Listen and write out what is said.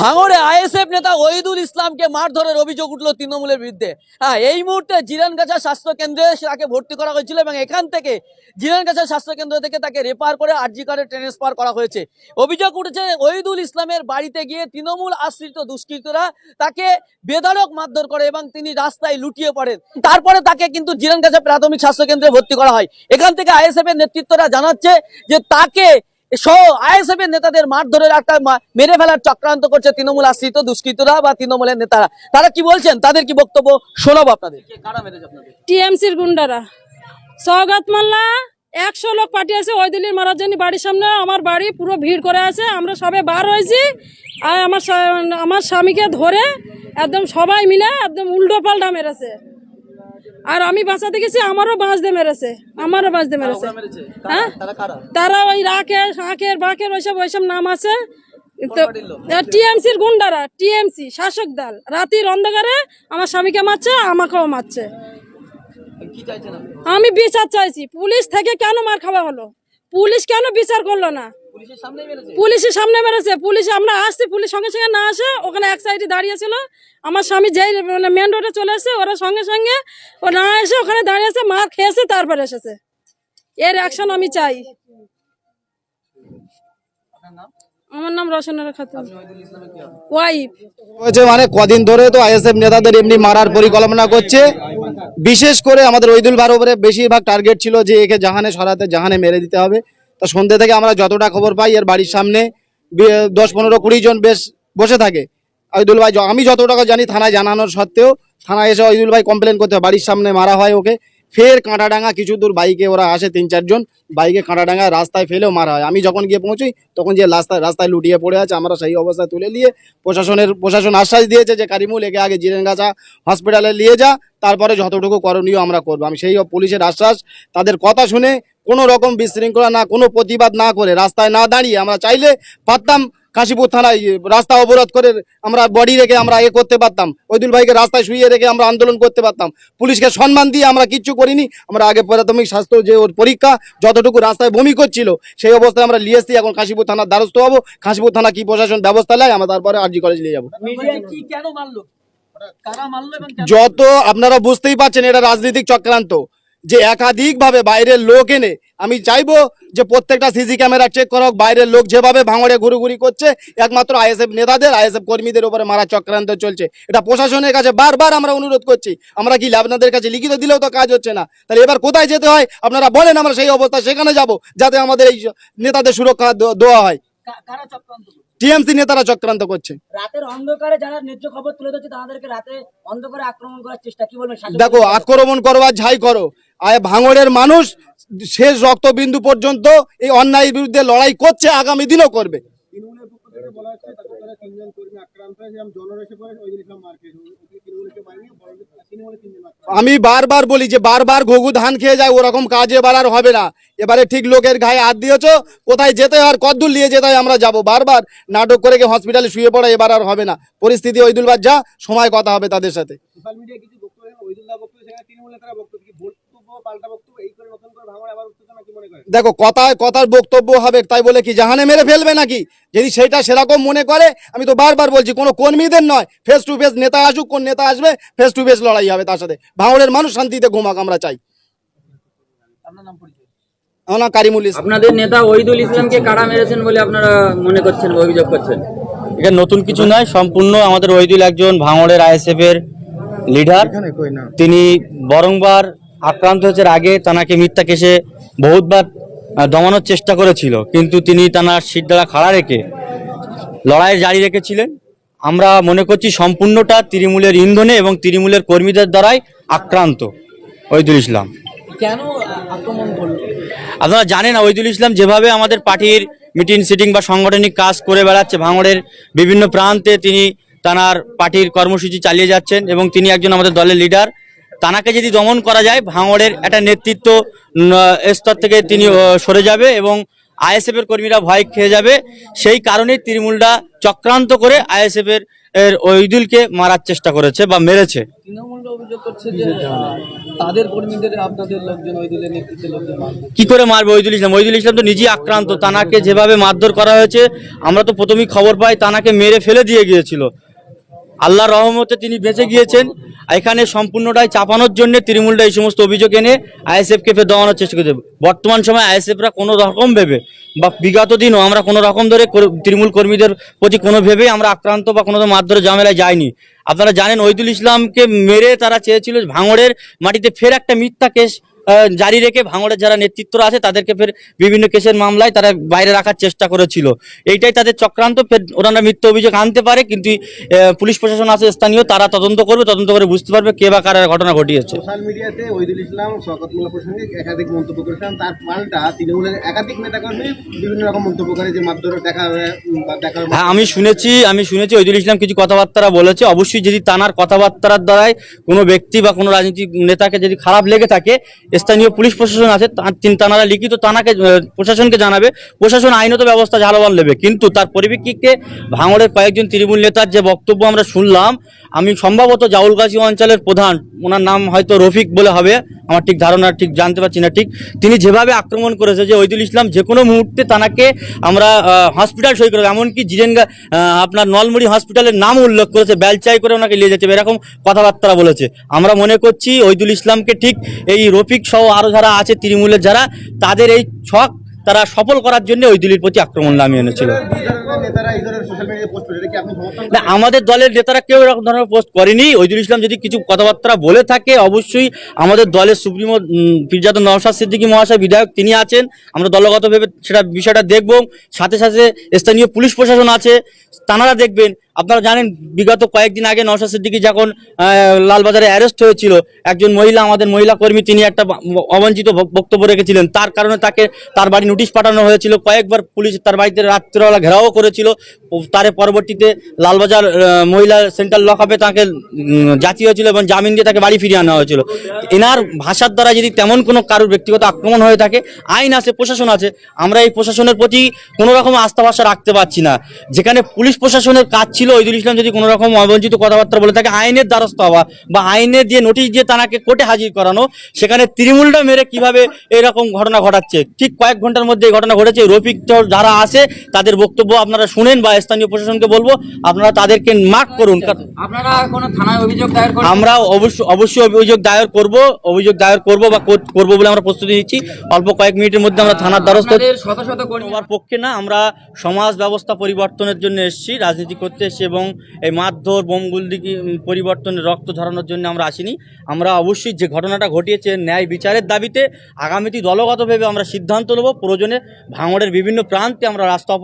ভাঙড়ে আইএসএফ নেতা ওহিদুল ইসলামকে মারধরের অভিযোগ উঠল তৃণমূলের বিরুদ্ধে। হ্যাঁ এই মুহূর্তে জিরানগাছা স্বাস্থ্য কেন্দ্রে তাকে ভর্তি করা হয়েছিল এবং এখান থেকে জিরানগাছা স্বাস্থ্য কেন্দ্র থেকে তাকে রেফার করে আরজি কার্ডে ট্রান্সফার করা হয়েছে। অভিযোগ উঠেছে ওহিদুল ইসলামের বাড়িতে গিয়ে তৃণমূল আশ্রিত দুষ্কৃতরা তাকে বেধড়ক মারধর করে এবং তিনি রাস্তায় লুটিয়ে পড়েন। তারপরে তাকে কিন্তু জিরানগাছা প্রাথমিক স্বাস্থ্য কেন্দ্রে ভর্তি করা হয়। এখান থেকে আইএসএফ এর নেতৃত্বরা জানাচ্ছে যে তাকে সহ আইএসএফ এর নেতাদের মারধরের একটা মা- মেরে ফেলার চক্রান্ত করছে তৃণমূল আশ্রিত দুষ্কৃতরা বা তৃণমূলের নেতারা। তারা কি বলছেন? তাদের কি বক্তব্য? শোনাবো আপনাদের। টিএমসির গুন্ডারা। সৌগত মোল্লা একশো লোক পাঠিয়েছে ওই দিল্লির মারার জন্য বাড়ির সামনে। আমার বাড়ি পুরো ভিড় করে আছে। আমরা সবে বার হয়েছি। আর আমার আমার স্বামীকে ধরে একদম সবাই মিলে একদম উল্টো পাল্টা মেরেছে। আর আমি বাঁচাতে গেছি আমারও বাঁচ দিয়ে মেরেছে আমারও বাঁচ দিয়ে মেরেছে। হ্যাঁ? তারা ওই রাখের আঁকের বাঁকের ওইসব ওইসব নাম আছে। টিএমসির গুন্ডারা টিএমসি শাসক দল। রাতির অন্ধকারে আমার স্বামীকে মারছে আমাকেও মারছে? আমি বিচার চাইছি পুলিশ থেকে কেন মার খাওয়া হলো? পুলিশ কেন বিচার করল না? পুলিশের সামনেই মেরেছে? পুলিশের সামনে মেরেছে। পুলিশ আমরা আসছি পুলিশ সঙ্গে সঙ্গে না আসে ওখানে এক সাইডে দাঁড়িয়ে ছিল। আমার স্বামী যেই মানে মেন রোডে চলে এসে ওরা সঙ্গে সঙ্গে ও না এসে ওখানে দাঁড়িয়ে আছে মার খেয়েছে তারপরে এসেছে। এর অ্যাকশন আমি চাই। আমার নাম রসনারা খাতুন। ওয়াইফ। হয়েছে মানে কদিন ধরে তো আইএসএফ নেতাদের এমনি মারার পরিকল্পনা করছে। বিশেষ করে আমাদের ওইদুল বার বেশিরভাগ টার্গেট ছিল যে একে জাহানে সরাতে জাহানে মেরে দিতে হবে। তো সন্ধ্যে থেকে আমরা যতটা খবর পাই, এর বাড়ির সামনে দশ পনেরো কুড়ি জন বেশ বসে থাকে। আইদুল ভাই আমি যতটা জানি থানায় জানানোর সত্ত্বেও থানায় এসে আইদুল ভাই কমপ্লেন করতে হয়, বাড়ির সামনে মারা হয় ওকে। ফের কাঁটাডাঙ্গা কিছু দূর বাইকে ওরা আসে তিন চারজন। বাইকে কাঁটাডাঙ্গা রাস্তায় ফেলেও মারা হয়। আমি যখন গিয়ে পৌঁছই, তখন যে রাস্তায় রাস্তায় লুটিয়ে পড়ে আছে, আমরা সেই অবস্থায় তুলে নিয়ে প্রশাসনের, প্রশাসন আশ্বাস দিয়েছে যে, কারিমুল, একে আগে জিরেনগাছা হসপিটালে নিয়ে যা, তারপরে যতটুকু করণীয় আমরা করব। আমি সেই পুলিশের আশ্বাস, তাদের কথা শুনে কোনো রকম বিশৃঙ্খলা না, কোনো প্রতিবাদ না করে রাস্তায় না দাঁড়িয়ে আমরা চাইলে পারতাম কাশীপুর থানায় রাস্তা অবরোধ করে আমরা বডি রেখে আমরা এ করতে পারতাম। ওইদুল ভাইকে রাস্তায় শুয়ে রেখে আমরা আন্দোলন করতে পারতাম। পুলিশকে সম্মান দিয়ে আমরা কিচ্ছু করিনি। আমরা আগে প্রাথমিক স্বাস্থ্য যে ওর পরীক্ষা যতটুকু রাস্তায় বমি করছিল সেই অবস্থায় আমরা নিয়ে এসছি। এখন কাশীপুর থানার দ্বারস্থ হব। কাশীপুর থানা কি প্রশাসন ব্যবস্থা নেয় আমরা তারপরে আরজি কলেজ নিয়ে যাব? যত আপনারা বুঝতেই পারছেন এটা রাজনৈতিক চক্রান্ত। যে একাধিক ভাবে বাইরের লোক এনে, আমি চাইব যে প্রত্যেকটা সিসি ক্যামেরা চেক করা হোক বাইরের লোক যেভাবে ভাঙড়ে ঘুরুঘুরি করছে, একমাত্র আইএসএফ নেতাদের, আইএসএফ কর্মীদের উপরে মারা চক্রান্ত চলছে। এটা প্রশাসনের কাছে বারবার আমরা অনুরোধ করছি। আমরা কি আপনাদের কাছে লিখিত দিলেও তো কাজ হচ্ছে না। তাহলে এবার কোথায় যেতে হয়? আপনারা বলেন, আমরা সেই অবস্থা সেখানে যাব, যাতে আমাদের এই নেতাদের সুরক্ষা দেওয়া হয়। কারা চক্রান্ত? টিএমসি নেতারা চক্রান্ত করছে। রাতের অন্ধকারে যারা ন্যায্য খবর তুলে ধরছে তাদেরকে রাতে অন্ধকারে আক্রমণ করার চেষ্টা কি বলবেন দেখো আক্রমণ করবার ঝাই করো। আর ভাঙড়ের মানুষ শেষ রক্তবিন্দু পর্যন্ত এই অন্যায়ের বিরুদ্ধে লড়াই করছে আগামী দিনও করবে। তৃণমূলের পক্ষ থেকে বলা হচ্ছে তাদের তিনজন কর্মী আক্রান্ত হয়েছে এবং জনর পরে ওই দিন ইসলাম মার খেয়েছে ওদিকে তৃণমূলকে পাইনি বড় তৃণমূলের তিনজন আক্রান্ত আমি বারবার বলি যে বারবার ঘুঘু ধান খেয়ে যায়, ওরকম কাজ এবার আর হবে না। এবারে ঠিক লোকের গায়ে হাত দিয়েছ, কোথায় যেতে আর কদ্দূর নিয়ে যেতে হয় আমরা যাব। বারবার নাটক করে গিয়ে হসপিটালে শুয়ে পড়া, এবার আর হবে না। পরিস্থিতি ওইদুলবার যা, সময় কথা হবে তাদের সাথে। বক্তব্য পাল্টা বক্তব্য, এই করে নতুন করে ভাঙড়ে দেখো কথায় কথার বক্তব্য হবে তাই বলে কি জাহানে মেরে ফেলবে নাকি? যদি সেটা সেরকম মনে করে আমি তো বারবার বলছি কোনো কর্মীদের নয় ফেস টু ফেস নেতা আসুক কোন নেতা আসবে ফেস টু ফেস লড়াই হবে তার সাথে। ভাঙড়ের মানুষ শান্তিতে ঘুমাক আমরা চাই। আপনার নাম আমার কারিমুল ইসলাম। আপনাদের নেতা ওহিদুল ইসলামকে কারা মেরেছেন বলে আপনারা মনে করছেন অভিযোগ করছেন? এটা নতুন কিছু নয় সম্পূর্ণ আমাদের ওহিদুল একজন ভাঙড়ের আইএসএফ এর লিডার তিনি বরংবার আক্রান্ত হয়েছে আগে তানাকে মিথ্যা কেসে বহুতবার দমানোর চেষ্টা করেছিল। কিন্তু তিনি তানার সিট দ্বারা খাড়া রেখে লড়াই জারি রেখেছিলেন। আমরা মনে করছি সম্পূর্ণটা তৃণমূলের ইন্ধনে এবং তৃণমূলের কর্মীদের দ্বারাই আক্রান্ত ওহিদুল ইসলাম। কেন আক্রমণ আপনারা জানেন ওইদুল ইসলাম যেভাবে আমাদের পার্টির মিটিং সিটিং বা সাংগঠনিক কাজ করে বেড়াচ্ছে ভাঙড়ের বিভিন্ন প্রান্তে তিনি তানার পার্টির কর্মসূচি চালিয়ে যাচ্ছেন এবং তিনি একজন আমাদের দলের লিডার। তানাকে যদি দমন করা যায় ভাঙড়ের একটা নেতৃত্ব স্তর থেকে তিনি সরে যাবে এবং আইএসএফ এর কর্মীরা ভয় খেয়ে যাবে। সেই কারণেই তৃণমূলরা চক্রান্ত করে আইএসএফ এর ওইদুলকে মারার চেষ্টা করেছে বা মেরেছে। কি করে মারবে ওইদুল ইসলাম? ওইদুল ইসলাম তো নিজেই আক্রান্ত। তানাকে যেভাবে মারধর করা হয়েছে আমরা তো প্রথমেই খবর পাই তানাকে মেরে ফেলে দিয়ে গিয়েছিল। আল্লাহ রহমতে তিনি বেঁচে গিয়েছেন। এখানে সম্পূর্ণটাই চাপানোর জন্য তৃণমূলটা এই সমস্ত অভিযোগ এনে আইএসএফকে ফের দেওয়ানোর চেষ্টা করছে। বর্তমান সময় আইএসএফরা কোনো রকম ভেবে বা বিগত দিনও আমরা কোনো রকম ধরে তৃণমূল কর্মীদের প্রতি কোনো ভেবেই আমরা আক্রান্ত বা কোনো মারধরে ঝামেলায় যায়নি আপনারা জানেন ওইদুল ইসলামকে মেরে তারা চেয়েছিল ভাঙড়ের মাটিতে ফের একটা মিথ্যা কেস জারি রেখে ভাঙড়ের যারা নেতৃত্বরা আছে তাদেরকে ফের বিভিন্ন কেসের মামলায় তারা বাইরে রাখার চেষ্টা করেছিল। এইটাই তাদের চক্রান্ত ফের ওনারা মিথ্যা অভিযোগ আনতে পারে কিন্তু পুলিশ প্রশাসন আছে স্থানীয় তারা তদন্ত করবে তদন্ত করে বুঝতে পারবে কে বা কারা ঘটনা ঘটিয়েছে। সোশ্যাল মিডিয়াতে ওইদুল ইসলাম প্রসঙ্গে একাধিক মন্তব্য তার পাল্টা তৃণমূলের একাধিক নেতাকর্মী বিভিন্ন রকম মন্তব্য করে যে দেখা দেখা হ্যাঁ আমি শুনেছি আমি শুনেছি ওইদুল ইসলাম কিছু কথাবার্তা বলেছে। অবশ্যই যদি তানার কথাবার্তার দ্বারাই কোনো ব্যক্তি বা কোনো রাজনৈতিক নেতাকে যদি খারাপ লেগে থাকে স্থানীয় পুলিশ প্রশাসন আছে তানারা লিখিত তানাকে প্রশাসনকে জানাবে। প্রশাসন আইনত ব্যবস্থা ঝালবাল নেবে। কিন্তু তার পরিপ্রেক্ষিতে ভাঙড়ের কয়েকজন তৃণমূল নেতার যে বক্তব্য আমরা শুনলাম, আমি সম্ভবত জাউলগাছি অঞ্চলের প্রধান, ওনার নাম হয়তো রফিক বলে হবে, আমার ঠিক ধারণা ঠিক জানতে পারছি না ঠিক। তিনি যেভাবে আক্রমণ করেছে যে ওইদুল ইসলাম যে কোনো মুহূর্তে তানাকে আমরা হসপিটাল সই করব এমনকি জিরেনগা আপনার নলমুড়ি হসপিটালের নাম উল্লেখ করেছে বেলচাই করে ওনাকে নিয়ে যেতে এরকম কথাবার্তা বলেছে। আমরা মনে করছি ওইদুল ইসলামকে ঠিক এই রফিক সহ আরও যারা আছে, তৃণমূলের যারা, তাদের এই ছক তারা সফল করার জন্য ওইদুলির প্রতি আক্রমণ নামিয়ে এনেছিল। না, আমাদের দলের নেতারা কেউ এরকম ধরনের পোস্ট করেনি। ওইদুল ইসলাম যদি কিছু কথাবার্তা বলে থাকে, অবশ্যই আমাদের দলের সুপ্রিমো ফিরজাদ নওশাদ সিদ্দিকী মহাশয় বিধায়ক, তিনি আছেন। আমরা দলগতভাবে সেটা বিষয়টা দেখব। সাথে সাথে স্থানীয় পুলিশ প্রশাসন আছে তানারা দেখবেন আপনারা জানেন, বিগত কয়েকদিন আগে নওশাদ সিদ্দিকী যখন লালবাজারে অ্যারেস্ট হয়েছিল, একজন মহিলা, আমাদের মহিলা কর্মী, তিনি একটা অবাঞ্ছিত বক্তব্য রেখেছিলেন। তার কারণে তাকে, তার বাড়ি নোটিশ পাঠানো হয়েছিল। কয়েকবার পুলিশ তার বাড়িতে রাত্রিবেলা ঘেরাও করেছিল। তার পরবর্তীতে লালবাজার মহিলা সেন্ট্রাল লকআপে তাকে জাতি হয়েছিল এবং জামিন দিয়ে তাকে বাড়ি ফিরিয়ে আনা হয়েছিল। এনার ভাষার দ্বারা যদি তেমন কোনো কারোর ব্যক্তিগত আক্রমণ হয়ে থাকে, আইন আছে, প্রশাসন আছে, আমরা এই প্রশাসনের প্রতি কোনো রকম আস্থা ভরসা রাখতে পারছি না। যেখানে পুলিশ প্রশাসনের কাজ ছিল ওইদুল ইসলাম যদি কোনো রকম অবঞ্চিত কথাবার্তা বলে থাকে আইনের দ্বারস্থ হওয়া বা আইনে দিয়ে নোটিশ দিয়ে তাকে কোর্টে হাজির করানো সেখানে তৃণমূলটা মেরে কীভাবে এরকম ঘটনা ঘটাচ্ছে? ঠিক কয়েক ঘণ্টার মধ্যে এই ঘটনা ঘটেছে। রফিক যারা আছে তাদের বক্তব্য আপনারা শুনেন বা স্থানীয় প্রশাসনকে বলব। আপনারা তাদেরকে মার্ক করুন। আপনারা কোনো থানায় অভিযোগ দায়ের আমরা অবশ্যই অবশ্যই অভিযোগ দায়ের করব অভিযোগ দায়ের করব বা কর- করব বলে আমরা প্রস্তুতি নিচ্ছি। অল্প কয়েক মিনিটের মধ্যে আমরা থানার দ্বারস্থ শত শত পক্ষে না আমরা সমাজ ব্যবস্থা পরিবর্তনের জন্য এসেছি রাজনীতি করতে এসেছি এবং এই মারধর বোমগুলদিকে পরিবর্তনে রক্ত ঝরানোর জন্য আমরা আসিনি। আমরা অবশ্যই যে ঘটনাটা ঘটিয়েছে ন্যায় বিচারের দাবিতে আগামীতে দলগতভাবে আমরা সিদ্ধান্ত নেব। প্রয়োজনে ভাঙড়ের বিভিন্ন প্রান্তে আমরা রাস্তা